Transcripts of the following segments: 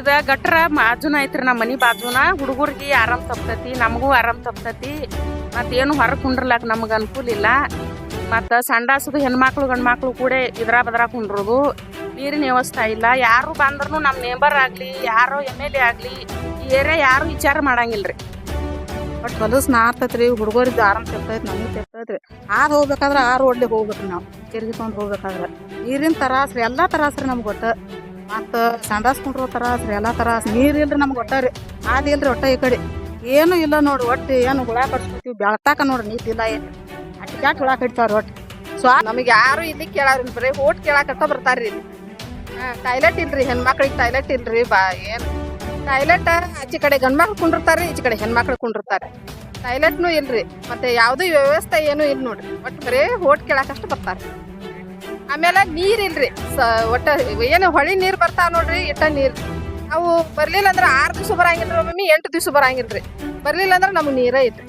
ಇದ ಗಟ್ರ ಬಾಜುನ ಐತ್ರಿ ನಮ್ಮ ಮನಿ ಬಾಜುನ. ಹುಡುಗರಿಗೆ ಆರಾಮ್ ತಪ್ತತಿ, ನಮಗೂ ಆರಾಮ್ ತಪ್ತತಿ. ಮತ್ತೇನು ಹೊರ ಕುಂಡ್ರಲಾಕ ನಮಗೆ ಅನುಕೂಲ ಇಲ್ಲ. ಮತ್ತು ಸಂಡಾಸದು ಹೆಣ್ಮಕ್ಳು ಗಂಡ್ಮಕ್ಳು ಕೂಡ ಇದ್ರ ಬದ್ರ ಕುಂಡ್ರೋದು. ನೀರಿನ ವ್ಯವಸ್ಥೆ ಇಲ್ಲ. ಯಾರು ಬಂದ್ರು ನಮ್ಮ ನೇಬರ್ ಆಗಲಿ, ಯಾರೋ ಎಂ ಎಲ್ ಎ ಆಗಲಿ, ಈ ಏರಿಯಾ ಯಾರು ವಿಚಾರ ಮಾಡಂಗಿಲ್ರಿ. ಬಟ್ ಹೊಲಸ್ ನಾರ್ತೈತ್ರಿ ಹುಡುಗರಿಗೆ ಆರಾಮ್ ತೆಪ್ತೈತಿ, ನಮಗೆ ರೀ ಆರು ಹೋಗ್ಬೇಕಾದ್ರೆ ಆರು ಒಡ್ಲಿ ಹೋಗ್ಬೇಕ್ರಿ ನಾವು. ತಿರ್ಗಿಕೊಂಡು ಹೋಗ್ಬೇಕಾದ್ರೆ. ನೀರಿನ ತರಾಸ್ರಿ, ಎಲ್ಲ ತರಾಸ್ರಿ ನಮ್ಗೆ ಒಟ್ಟ ಮತ್ತು ಸಂಡಾಸ್ಕೊಂಡ್ರು ತರಾಸ್ರಿ ಎಲ್ಲಾ ತರಾಸ್. ನೀರ್ ಇಲ್ರಿ ನಮ್ಗೆ ಒಟ್ಟಾರಿ ರೀ ಆದ್ ಇಲ್ರಿ ಒಟ್ಟ ಈ ಕಡೆ. ಏನು ಇಲ್ಲ ನೋಡ್ರಿ ಒಟ್ಟು ಏನು ಹುಳ ಕಡ್ಸ್ಕೊತೀವಿ, ಬೆಳ್ತಾಕ ನೋಡ್ರಿ ನೀತಿ ಇಲ್ಲ ಏನು ಅಟ್ಟಿ ಕ್ಯಾಟ್ ಹುಳ ಕಟ್ತಾವ್ರಿ ಒಟ್ಟು? ಸೊ ನಮಗೆ ಯಾರು ಇಲ್ಲಿ ಕೇಳಾರಿಲ್ಲ ಬರೀ, ಓಟ್ ಕೇಳಾಕತ್ತ ಬರ್ತಾರ್ರಿ ಇಲ್ಲಿ. ಟಾಯ್ಲೆಟ್ ಇಲ್ರಿ, ಹೆಣ್ಮಕ್ಳಿಗೆ ಟಾಯ್ಲೆಟ್ ಇಲ್ರಿ, ಬಾ, ಏನು. ಟಾಯ್ಲೆಟ್ ಆಚೆ ಕಡೆ ಗಂಡ್ಮಕ್ಳು ಕುಂಡಿರ್ತಾರೆ, ಈಚೆ ಕಡೆ ಹೆಣ್ಮಕ್ಳು ಕುಂಡಿರ್ತಾರೆ. ಟಾಯ್ಲೆಟ್ನು ಇಲ್ರಿ, ಮತ್ತೆ ಯಾವ್ದು ವ್ಯವಸ್ಥೆ ಏನು ಇಲ್ಲ ನೋಡ್ರಿ. ಒಟ್ಟು ಬರೀ, ಓಟ್ ಕೇಳಾಕಷ್ಟು ಬರ್ತಾರೆ. ಆಮೇಲೆ ನೀರಿಲ್ರಿ ಸ, ಒಟ್ಟ ಏನು ಹೊಳಿ ನೀರು ಬರ್ತಾವ ನೋಡ್ರಿ, ಇಟ್ಟ ನೀರು. ಅವು ಬರ್ಲಿಲ್ಲ ಅಂದ್ರೆ ಆರು ದಿವಸ ಬರಂಗಿಲ್ರಿ ಒಮ್ಮೆ ಎಂಟು ದಿವಸ ಬರಂಗಿಲ್ರಿ. ಬರ್ಲಿಲ್ಲ ಅಂದ್ರೆ ನಮ್ಗೆ ನೀರೇ ಐತ್ರಿ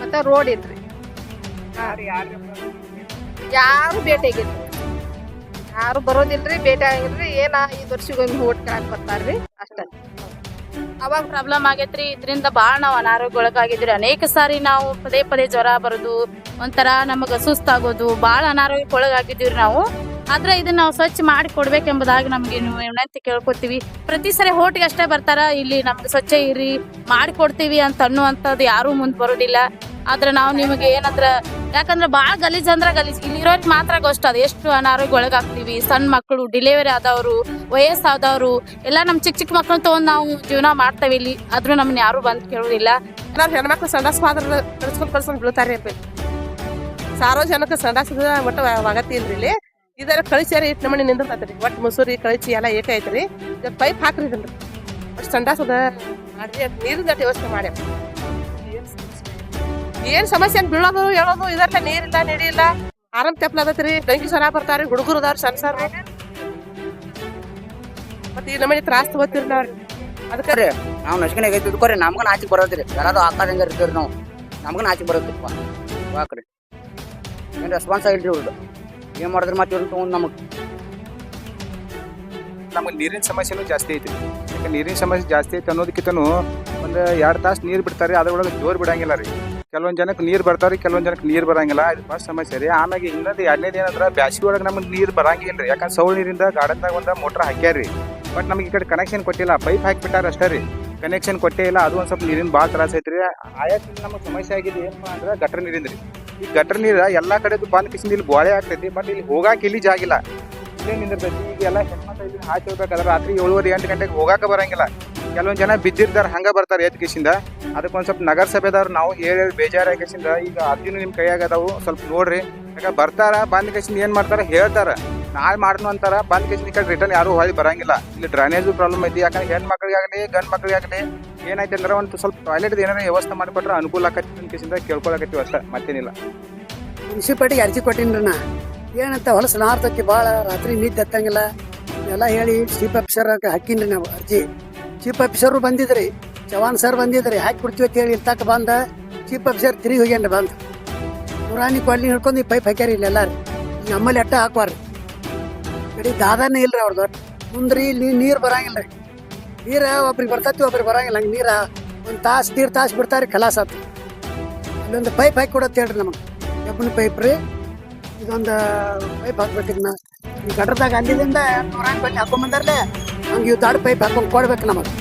ಮತ್ತೆ ರೋಡ್ ಐತ್ರಿ ಯಾರು ಭೇಟಿಯಾಗಿಲ್ಲ ಯಾರು ಬರೋದಿಲ್ರಿ, ಭೇಟಿ ಆಗಿಲ್ರಿ, ಏನ ಐದು ವರ್ಷಗೊಮ್ಮೆ ಓಟ್ ಕೇಳಕ್ ಬರ್ತಾರ್ರಿ, ಅಷ್ಟ. ಅವಾಗ ಪ್ರಾಬ್ಲಮ್ ಆಗೈತ್ರಿ. ಇದರಿಂದ ಭಾಳ ನಾವು ಅನಾರೋಗ್ಯಗೊಳಗಾಗಿದ್ರಿ ಅನೇಕ ಸಾರಿ ನಾವು ಪದೇ ಪದೇ ಜ್ವರ ಬರೋದು, ಒಂಥರ ನಮಗೆ ಸುಸ್ತಾಗೋದು ಭಾಳ ಅನಾರೋಗ್ಯಕ್ಕೆ ಒಳಗಾಗಿದ್ದೀವಿ ನಾವು. ಆದ್ರೆ ಇದನ್ನ ನಾವು ಸ್ವಚ್ಛ ಮಾಡಿ ಕೊಡ್ಬೇಕೆಂಬುದಾಗಿ ನಮ್ಗೆ ವಿನಂತಿ ಕೇಳ್ಕೊತೀವಿ. ಪ್ರತಿ ಸರಿ ಹೋಟ್ಗೆ ಅಷ್ಟೇ ಬರ್ತಾರ? ಇಲ್ಲಿ ನಮ್ಗೆ ಸ್ವಚ್ಛ ಇರಿ ಮಾಡಿ ಕೊಡ್ತೀವಿ ಅಂತ ಅನ್ನುವಂಥದ್ದು ಯಾರೂ ಮುಂದೆ ಬರೋದಿಲ್ಲ. ಆದ್ರೆ ನಾವು ನಿಮಗೆ ಏನಂದ್ರ, ಯಾಕಂದ್ರೆ ಭಾಳ ಗಲೀಜ್ ಅಂದ್ರೆ ಗಲೀಜ್. ಇಲ್ಲಿರೋರ್ಗೆ ಮಾತ್ರ ಗೊಷ್ಟ, ಅದು ಎಷ್ಟು ಅನಾರೋಗ್ಯ ಒಳಗಾಗ್ತೀವಿ ಸಣ್ಣ ಮಕ್ಕಳು ಡಿಲಿವರಿ ಆದವರು ವಯಸ್ಸಾದವರು, ಎಲ್ಲ ನಮ್ಮ ಚಿಕ್ಕ ಚಿಕ್ಕ ಮಕ್ಕಳು ತೊಗೊಂಡು ನಾವು ಜೀವನ ಮಾಡ್ತೇವೆ ಇಲ್ಲಿ. ಆದರೂ ನಮ್ಮನ್ನ ಯಾರು ಬಂದು ಕೇಳೋದಿಲ್ಲ. ನಾವು ಹೆಣ್ಮಕ್ಳು ಸಂಡಾಸ್ ಮಾತ್ರ ಕಳ್ಸ್ಕೊಂಡು ಕಳ್ಸ್ಕೊಂಡು ಬೀಳ್ತಾರೆ ಸಾರ್ವಜನಿಕ ಸಂಡಾಸದ ಒಟ್ಟು ಆಗತ್ತೆ ಇಲ್ರಿ ಇಲ್ಲಿ. ಇದರ ಕಳಿಸ್ಯಾರಿ ಇಟ್ಟು ನಮ್ಮನೆ ನಿಂದ ಒಟ್ಟು ಮುಸುರಿ ಕಳಿಸಿ ಎಲ್ಲ ಏಕ ಐತ್ರಿ ಪೈಪ್ ಹಾಕ್ರಿ ಇದನ್ರಿ ಒಟ್ಟು ಸಂಡಾಸದ ಅದ್ ನೀರಿನ ವ್ಯವಸ್ಥೆ ಮಾಡಿ ಏನ್ ಸಮಸ್ಯೆ ಬೀಳೋದು, ಹೇಳೋದು ಇದರ್ಲ ನೀರಿಲ್ಲ ನೀಡಿಲ್ಲ ಆರಾಮ್ ರೀ ಡೈ ಸರ ಬರ್ತಾರೆ, ಹುಡುಗರು ಅದಾರ, ಸಣ್ಣ ಸರ್. ಮತ್ತೆ ಈ ನಮ್ಮನೆ ತ್ರಾಸ್ ತಗೋತಿರ್ಲ ಅದಕ್ಕೆ ರೀ ನಾವು ನಶ್ಕನೆ ಆಗೈತಿ ಇದ್ಕೋರಿ ನಮ್ಗ ನಾಚಿಕ್ ಬರೋದ್ರಿ. ಎಲ್ಲಾರು ಹಾಕಾದಂಗ ಇರ್ತೀವ್ರಿ ನಾವು. ನಮ್ಗ ನಾಚಿಕ್ ಬರೋದಿಪ್ಪ ವಾಕ್ರಿ ಏನು ರೆಸ್ಪಾನ್ಸ್ ಆಗಿಲ್ರಿ ಇವ್ರದ್ದು ಏನು ಮಾಡಿದ್ರೆ ಮತ್ತೆ ಇವ್ರನ್ನ ತೊಗೊಂಡು ನಮಗೆ? ನಮಗೆ ನೀರಿನ ಸಮಸ್ಯೆನೂ ಜಾಸ್ತಿ ಐತಿ ಯಾಕೆ ನೀರಿನ ಸಮಸ್ಯೆ ಜಾಸ್ತಿ ಐತಿ ಅನ್ನೋದಕ್ಕಿಂತನೂ ಒಂದು ಎರಡು ತಾಸು ನೀರು ಬಿಡ್ತಾರೆ ಅದರೊಳಗೆ ಜೋರು ಬಿಡಂಗಿಲ್ಲ ರೀ. ಕೆಲವೊಂದು ಜನಕ್ಕೆ ನೀರು ಬರ್ತಾವ್ರಿ ಕೆಲವೊಂದು ಜನಕ್ಕೆ ನೀರು ಬರಂಗಿಲ್ಲ. ಇದು ಫಸ್ಟ್ ಸಮಸ್ಯೆ ರೀ. ಆಮ್ಯಾಗ ಇನ್ನೊಂದು ಎರಡನೇದು ಏನಂದ್ರೆ ಬ್ಯಾಸಿಗೆ ಒಳಗೆ ನಮಗೆ ನೀರು ಬರಂಗಿಲ್ಲ ರೀ ಯಾಕಂದ್ರೆ ಸೌಳು ನೀರಿಂದ ಗಾರ್ಡನ್ದಾಗ ಒಂದು ಮೋಟ್ರ್ ಹಾಕ್ಯಾರ್ರಿ. ಬಟ್ ನಮಗೆ ಈ ಕಡೆ ಕನೆಕ್ಷನ್ ಕೊಟ್ಟಿಲ್ಲ. ಪೈಪ್ ಹಾಕಿಬಿಟ್ಟಾರ ಅಷ್ಟೇ ರೀ. ಕನೆಕ್ಷನ್ ಕೊಟ್ಟೇ ಇಲ್ಲ. ಅದು ಒಂದು ಸ್ವಲ್ಪ ನೀರಿನ ಭಾಳ ತ್ರಾಸ ಐತ್ರಿ. ಆಯಾಸ ನಮಗೆ ಸಮಸ್ಯೆ ಆಗಿದೆ. ಏನು ಅಂದ್ರೆ ಗಟ್ರ ನೀರಿಂದ ರೀ ಈ ಗಟ್ರ ನೀರು ಎಲ್ಲ ಕಡೆದು ಬಂದ್ ಕಿಸಿಂದ ಇಲ್ಲಿ ಬೋಳೆ ಆಗ್ತೈತಿ. ಬಟ್ ಇಲ್ಲಿ ಹೋಗಾಕ ಇಲ್ಲಿ ಜಾಗಿಲ್ಲ ಇಲ್ಲೇ. ನಿಂದಿರ್ತೈತಿ ಈಗ ಎಲ್ಲ ಹೆಣ್ಮಕ್ಳು ಇಲ್ಲಿ ಹಾಕಿ ಹೋಗ್ಬೇಕಾದ್ರೆ ರಾತ್ರಿ ಏಳುವರೆ ಎಂಟು ಗಂಟೆಗೆ ಹೋಗಾಕ ಬರಂಗಿಲ್ಲ. ಕೆಲವೊಂದು ಜನ ಬಿದ್ದಿರ್ತಾರೆ ಹಂಗೆ ಬರ್ತಾರೆ ಎತ್ ಕಿಸಿಂದ ಅದಕ್ಕೊಂದು ಸ್ವಲ್ಪ ನಗರಸಭೆದವ್ರು ನಾವು ಹೇಳಿ ಬೇಜಾರ ಕಿಸಿಂದ ಈಗ ಅರ್ಜಿನೂ ನಿಮ್ಮ ಕೈಯಾಗದವು ಸ್ವಲ್ಪ ನೋಡ್ರಿ. ಯಾಕ ಬರ್ತಾರ, ಬಂದ ಕಿಸಿಂದ ಏನ್ ಮಾಡ್ತಾರ ಹೇಳ್ತಾರ. ನಾಳೆ ಮಾಡೋಣ ಅಂತಾರ, ಬಂದ್ ಕೇಸಿನ ಕಡೆ ರಿಟರ್ನ್ ಯಾರು ಹೊಳಿ ಬರಂಗಿಲ್ಲ. ಇಲ್ಲಿ ಡ್ರೈನೇಜ್ ಪ್ರಾಬ್ಲಮ್ ಐತಿ, ಯಾಕಂದ್ರೆ ಹೆಣ್ ಮಕ್ಳಿಗಾಗಲಿ, ಗಂಡ್ ಮಕ್ಳಿಗಾಗಲಿ ಏನಾಯ್ತು ಅಂದ್ರೆ ಒಂದು ಸ್ವಲ್ಪ ಟಾಯ್ಲೆಟ್ ಏನಾರ ವ್ಯವಸ್ಥೆ ಮಾಡಿಕೊಟ್ರೆ ಅನುಕೂಲ ಆಕತಿ ಕೇಸಿಂದ ಕೇಳ್ಕೊಳಕತ್ತೀವಿ ಅಷ್ಟೇ, ಮತ್ತೇನಿಲ್ಲ. ಮುನ್ಸಿಪಾಲ್ಟಿಗೆ ಅರ್ಜಿ ಕೊಟ್ಟಿನ್ರಿ ಏನಂತ ಹೊಲಸು ನಾರ್ತೈತಿ ಭಾಳ ರಾತ್ರಿ ನಿದ್ದೆ ಹತ್ತಂಗಿಲ್ಲ. ಎಲ್ಲ ಹೇಳಿ ಚೀಫ್ ಆಫೀಸರ್ ಹಾಕಿನ್ರಿ ನಾವು ಅರ್ಜಿ. ಚೀಫ್ ಆಫೀಸರ್ ಬಂದಿದ್ರಿ ಚವಾನ್ ಸರ್ ಬಂದಿದ್ರಿ, ಹಾಕಿ ಕೊಡ್ತೀವಿ ಅಂತ ಹೇಳಿ ಇರ್ತಕ್ಕ ಬಂದ ಚೀಫ್ ಆಫೀಸರ್ ತಿರುಗಿ ಹೋಗ್ಯಾನ್ರಿ ಬಂದು. ಪುರಾಣಿ ಕೊಡ್ಲಿ ಹಿಡ್ಕೊಂಡು ಈ ಪೈಪ್ ಹಾಕ್ಯಾರ ಇಲ್ಲೆಲ್ಲಾರು ನಮ್ಮಲ್ಲಿ ಅಟ್ಟ ಹಾಕ್ವಾರ್ರಿ ಕಡಿ ದಾದಾನೇ ಇಲ್ರಿ ಅವ್ರದ್ದು ಒಟ್ಟು ಮುಂದ್ರಿ ಇಲ್ಲಿ ನೀರು ಬರಂಗಿಲ್ಲ ರೀ ನೀರ ಒಬ್ರಿಗೆ ಬರ್ತೈತಿ, ಒಬ್ರಿಗೆ ಬರಂಗಿಲ್ಲ. ಹಂಗೆ ನೀರ ಒಂದು ತಾಸು ನೀರು ತಾಸು ಬಿಡ್ತಾರೆ ಕಲಾಸ ಆತು. ಇಲ್ಲೊಂದು ಪೈಪ್ ಹಾಕಿ ಕೊಡತ್ತೆ ಹೇಳ್ರಿ ನಮಗೆ. ಕಬ್ಬಿಣ ಪೈಪ್ ರೀ. ಇದೊಂದು ಪೈಪ್ ಹಾಕ್ಬೇಕು ಇದನ್ನ ಈ ಗಟ್ರದಾಗ ಅಲ್ಲಿಂದ ನೂರಾನಿ ಬಲ್ಲಿ ಹಾಕೊಂಬಂದಾರ್ಲೆ ಹಂಗೆ ಇವು ದೊಡ್ಡ ಪೈಪ್ ಹಾಕೊಂಡು ಕೊಡ್ಬೇಕು ನಮಗೆ.